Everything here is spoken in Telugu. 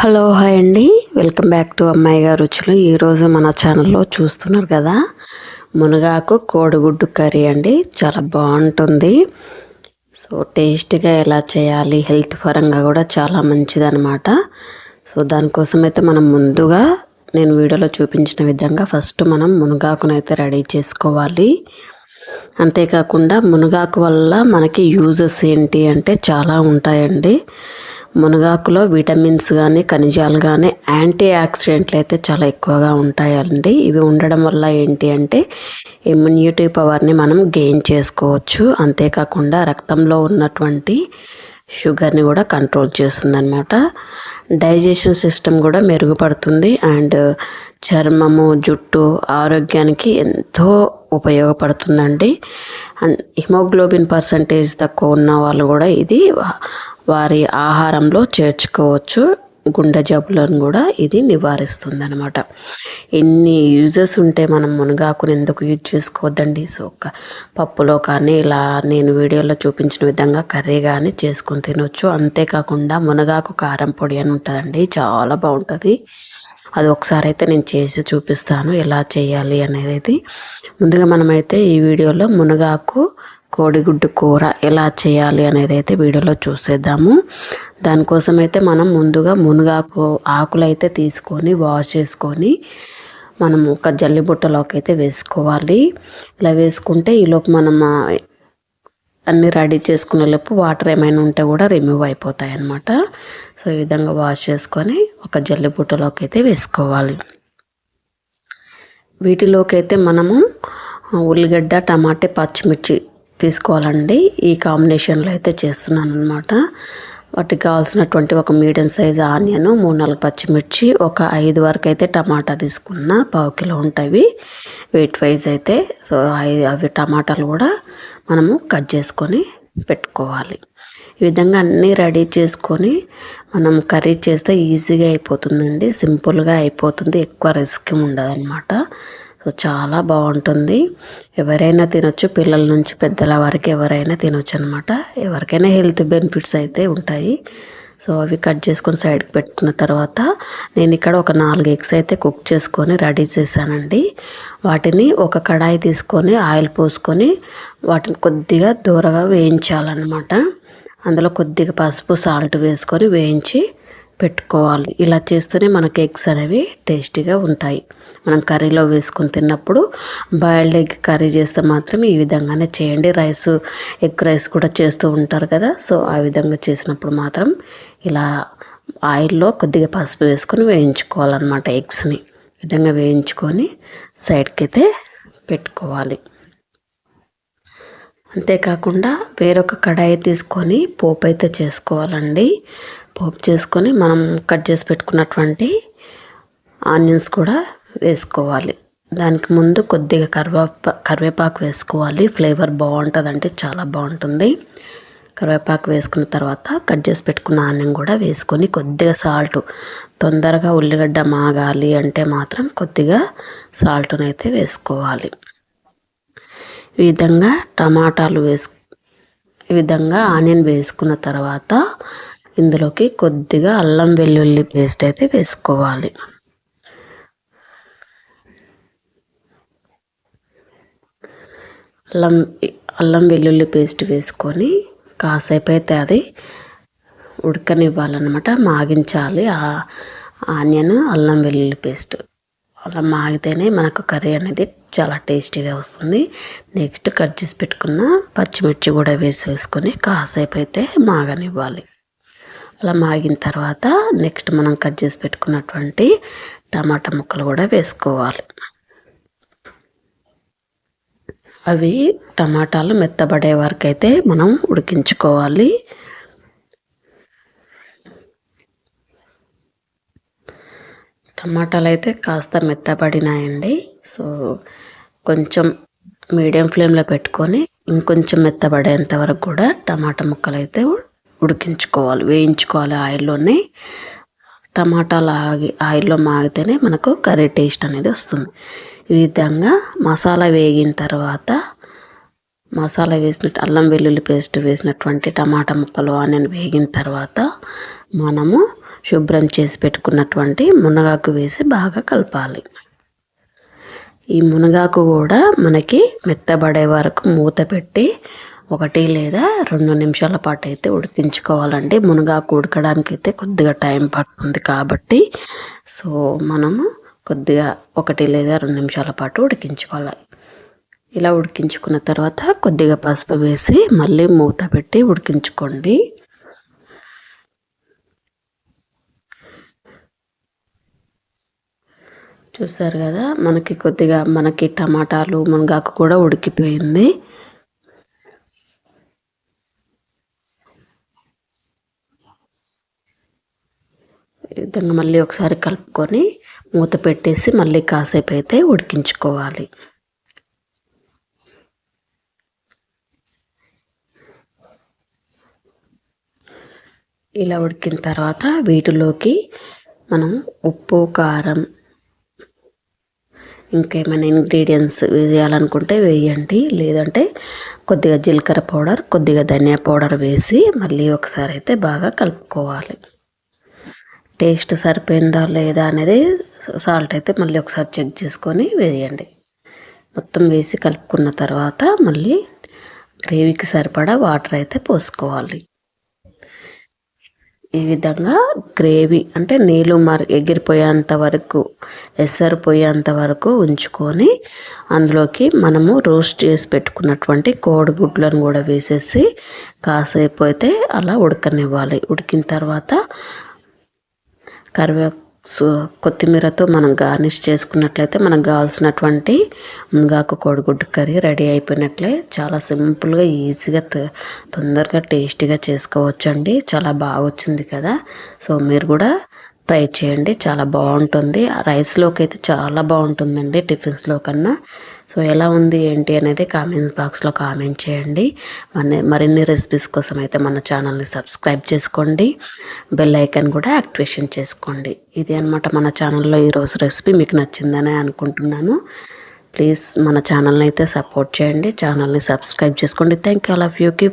హలో హాయ్ అండి. వెల్కమ్ బ్యాక్ టు అమ్మాయి గారు రుచులు. ఈరోజు మన ఛానల్లో చూస్తున్నారు కదా మునగాకు కోడిగుడ్డు కర్రీ అండి. చాలా బాగుంటుంది. సో టేస్ట్గా ఎలా చేయాలి హెల్త్ పరంగా కూడా చాలా మంచిదనమాట సో దానికోసం అయితే మనం ముందుగా నేను వీడియోలో చూపించిన విధంగా ఫస్ట్ మనం మునగాకునైతే రెడీ చేసుకోవాలి. అంతేకాకుండా మునగాకు వల్ల మనకి యూజెస్ ఏంటి అంటే చాలా ఉంటాయండి. మునగాకులో విటమిన్స్ కానీ ఖనిజాలు కానీ యాంటీ ఆక్సిడెంట్లు అయితే చాలా ఎక్కువగా ఉంటాయండి. ఇవి ఉండడం వల్ల ఏంటి అంటే ఇమ్యూనిటీ పవర్ని మనం గెయిన్ చేసుకోవచ్చు. అంతేకాకుండా రక్తంలో ఉన్నటువంటి షుగర్ని కూడా కంట్రోల్ చేస్తుందన్నమాట. డైజెషన్ సిస్టమ్ కూడా మెరుగుపడుతుంది అండ్ చర్మము జుట్టు ఆరోగ్యానికి ఎంతో ఉపయోగపడుతుందండి. అండ్ హిమోగ్లోబిన్ పర్సంటేజ్ తక్కువ ఉన్న వాళ్ళు కూడా ఇది వారి ఆహారంలో చేర్చుకోవచ్చు. గుండె జబ్బులను కూడా ఇది నివారిస్తుంది అనమాట ఎన్ని యూజెస్ ఉంటే మనం మునగాకుని ఎందుకు యూజ్ చేసుకోవద్దండి? సో ఒక పప్పులో కానీ ఇలా నేను వీడియోలో చూపించిన విధంగా కర్రీ కానీ చేసుకొని తినొచ్చు. అంతేకాకుండా మునగాకు కారం పొడి అని ఉంటుందండి. చాలా బాగుంటుంది. అది ఒకసారి అయితే నేను చేసి చూపిస్తాను ఎలా చేయాలి అనేది. ముందుగా మనమైతే ఈ వీడియోలో మునగాకు కోడిగుడ్డు కూర ఎలా చేయాలి అనేది అయితే వీడియోలో చూసేద్దాము. దానికోసం అయితే మనం ముందుగా మునగాకు ఆకులు అయితే తీసుకొని వాష్ చేసుకొని మనం ఒక జల్లి బుట్టలోకి అయితే వేసుకోవాలి. ఇలా వేసుకుంటే ఈలోపు మనం అన్నీ రెడీ చేసుకునే లోపు వాటర్ ఏమైనా ఉంటే కూడా రిమూవ్ అయిపోతాయి అన్నమాట సో ఈ విధంగా వాష్ చేసుకొని ఒక జల్లి బుట్టలోకి అయితే వేసుకోవాలి. వీటిలోకి అయితే మనము ఉల్లిగడ్డ టమాటే పచ్చిమిర్చి తీసుకోవాలండి. ఈ కాంబినేషన్లో అయితే చేస్తున్నాను అనమాట వాటికి కావాల్సినటువంటి ఒక మీడియం సైజ్ ఆనియన్ మూడు నాలుగు పచ్చిమిర్చి ఒక ఐదు వరకు అయితే టమాటా తీసుకున్న పావు కిలో ఉంటాయి. వెయిట్ వైజ్ అయితే సో అవి టమాటాలు కూడా మనము కట్ చేసుకొని పెట్టుకోవాలి. ఈ విధంగా అన్నీ రెడీ చేసుకొని మనం కర్రీ చేస్తే ఈజీగా అయిపోతుందండి. సింపుల్గా అయిపోతుంది. ఎక్కువ రిస్క్ ఉండదు అనమాట సో చాలా బాగుంటుంది. ఎవరైనా తినొచ్చు పిల్లల నుంచి పెద్దల వరకు ఎవరైనా తినొచ్చు అనమాట ఎవరికైనా హెల్త్ బెనిఫిట్స్ అయితే ఉంటాయి. సో అవి కట్ చేసుకొని సైడ్కి పెట్టుకున్న తర్వాత నేను ఇక్కడ ఒక నాలుగు ఎగ్స్ అయితే కుక్ చేసుకొని రెడీ చేశానండి. వాటిని ఒక కడాయి తీసుకొని ఆయిల్ పోసుకొని వాటిని కొద్దిగా దూరగా వేయించాలన్నమాట. అందులో కొద్దిగా పసుపు సాల్ట్ వేసుకొని వేయించి పెట్టుకోవాలి. ఇలా చేస్తేనే మనకి ఎగ్స్ అనేవి టేస్టీగా ఉంటాయి. మనం కర్రీలో వేసుకొని తిన్నప్పుడు బాయిల్డ్ ఎగ్ కర్రీ చేస్తే మాత్రం ఈ విధంగానే చేయండి. రైస్ ఎగ్ రైస్ కూడా చేస్తూ ఉంటారు కదా. సో ఆ విధంగా చేసినప్పుడు మాత్రం ఇలా ఆయిల్లో కొద్దిగా పసుపు వేసుకొని వేయించుకోవాలన్నమాట ఎగ్స్ని. విధంగా వేయించుకొని సైడ్కి అయితే పెట్టుకోవాలి. అంతేకాకుండా వేరొక కడాయి తీసుకొని పోపు అయితే చేసుకోవాలండి. పోపు చేసుకొని మనం కట్ చేసి పెట్టుకున్నటువంటి ఆనియన్స్ కూడా వేసుకోవాలి. దానికి ముందు కొద్దిగా కరివేపా కరివేపాకు వేసుకోవాలి. ఫ్లేవర్ బాగుంటుంది అంటే చాలా బాగుంటుంది. కరివేపాకు వేసుకున్న తర్వాత కట్ చేసి పెట్టుకున్న ఆనియన్ కూడా వేసుకొని కొద్దిగా సాల్ట్ తొందరగా ఉల్లిగడ్డ మాగాలి అంటే మాత్రం కొద్దిగా సాల్ట్ని అయితే వేసుకోవాలి. ఈ విధంగా టమాటాలు వేసు ఈ విధంగా ఆనియన్ వేసుకున్న తర్వాత ఇందులోకి కొద్దిగా అల్లం వెల్లుల్లి పేస్ట్ అయితే వేసుకోవాలి. అల్లం అల్లం వెల్లుల్లి పేస్ట్ వేసుకొని కాసేపు అయితే అది ఉడకనివ్వాలన్నమాట. మాగించాలి ఆనియన్ అల్లం వెల్లుల్లి పేస్ట్. అలా మాగితేనే మనకు కర్రీ అనేది చాలా టేస్టీగా వస్తుంది. నెక్స్ట్ కట్ చేసి పెట్టుకున్న పచ్చిమిర్చి కూడా వేసేసుకొని కాసేపు అయితే మాగనివ్వాలి. అలా మాగిన తర్వాత నెక్స్ట్ మనం కట్ చేసి పెట్టుకున్నటువంటి టమాటా ముక్కలు కూడా వేసుకోవాలి. అవి టమాటాలు మెత్తబడే వరకు అయితే మనం ఉడికించుకోవాలి. టమాటాలు అయితే కాస్త మెత్తబడినాయండి. సో కొంచెం మీడియం ఫ్లేమ్లో పెట్టుకొని ఇంకొంచెం మెత్తబడేంత వరకు కూడా టమాటా ముక్కలు అయితే ఉడికించుకోవాలి వేయించుకోవాలి ఆయిల్లోనే. టమాటాలు ఆగి ఆయిల్లో మాగితేనే మనకు కర్రీ టేస్ట్ అనేది వస్తుంది. ఈ విధంగా మసాలా వేగిన తర్వాత మసాలా వేసినట్టు అల్లం వెల్లుల్లి పేస్ట్ వేసినటువంటి టమాటా ముక్కలు ఆనియన్ వేగిన తర్వాత మనము శుభ్రం చేసి పెట్టుకున్నటువంటి మునగాకు వేసి బాగా కలపాలి. ఈ మునగాకు కూడా మనకి మెత్తబడే వరకు మూత పెట్టి ఒకటి లేదా రెండు నిమిషాల పాటు అయితే ఉడికించుకోవాలండి. మునగాకు ఉడకడానికి అయితే కొద్దిగా టైం పడుతుంది కాబట్టి సో మనము కొద్దిగా ఒకటి లేదా రెండు నిమిషాల పాటు ఉడికించుకోవాలి. ఇలా ఉడికించుకున్న తర్వాత కొద్దిగా పసుపు వేసి మళ్ళీ మూత పెట్టి ఉడికించుకోండి. చూసారు కదా మనకి కొద్దిగా మనకి టమాటాలు మునగాకు కూడా ఉడికిపోయింది. ఈ విధంగా మళ్ళీ ఒకసారి కలుపుకొని మూత పెట్టేసి మళ్ళీ కాసేపు అయితే ఉడికించుకోవాలి. ఇలా ఉడికిన తర్వాత వీటిలోకి మనం ఉప్పు కారం ఇంకేమైనా ఇంగ్రీడియంట్స్ వేయాలనుకుంటే వేయండి. లేదంటే కొద్దిగా జీలకర్ర పౌడర్ కొద్దిగా ధనియా పౌడర్ వేసి మళ్ళీ ఒకసారి అయితే బాగా కలుపుకోవాలి. టేస్ట్ సరిపోయిందా లేదా అనేది సాల్ట్ అయితే మళ్ళీ ఒకసారి చెక్ చేసుకొని వేయండి. మొత్తం వేసి కలుపుకున్న తర్వాత మళ్ళీ గ్రేవీకి సరిపడా వాటర్ అయితే పోసుకోవాలి. ఈ విధంగా గ్రేవీ అంటే నీళ్ళు మరి ఎగిరిపోయేంత వరకు ఎసరిపోయేంత వరకు ఉంచుకొని అందులోకి మనము రోస్ట్ చేసి పెట్టుకున్నటువంటి కోడిగుడ్లను కూడా వేసేసి కాసేపు అయితే అలా ఉడకనివ్వాలి. ఉడికిన తర్వాత కరివే కొత్తిమీరతో మనం గార్నిష్ చేసుకున్నట్లయితే మనకు కావాల్సినటువంటి మునగాకు కోడిగుడ్డు కర్రీ రెడీ అయిపోయినట్లే. చాలా సింపుల్గా ఈజీగా తొందరగా టేస్టీగా చేసుకోవచ్చండి. చాలా బాగా వచ్చింది కదా. సో మీరు కూడా ట్రై చేయండి. చాలా బాగుంటుంది. రైస్లోకి అయితే చాలా బాగుంటుందండి టిఫిన్స్లో కన్నా. సో ఎలా ఉంది ఏంటి అనేది కామెంట్స్ బాక్స్లో కామెంట్ చేయండి. మన మరిన్ని రెసిపీస్ కోసం అయితే మన ఛానల్ని సబ్స్క్రైబ్ చేసుకోండి. బెల్ ఐకాన్ కూడా యాక్టివేషన్ చేసుకోండి. ఇది అనమాట మన ఛానల్లో ఈరోజు రెసిపీ. మీకు నచ్చిందని అనుకుంటున్నాను. ప్లీజ్ మన ఛానల్ని అయితే సపోర్ట్ చేయండి. ఛానల్ని సబ్స్క్రైబ్ చేసుకోండి. Thank you all of యూకి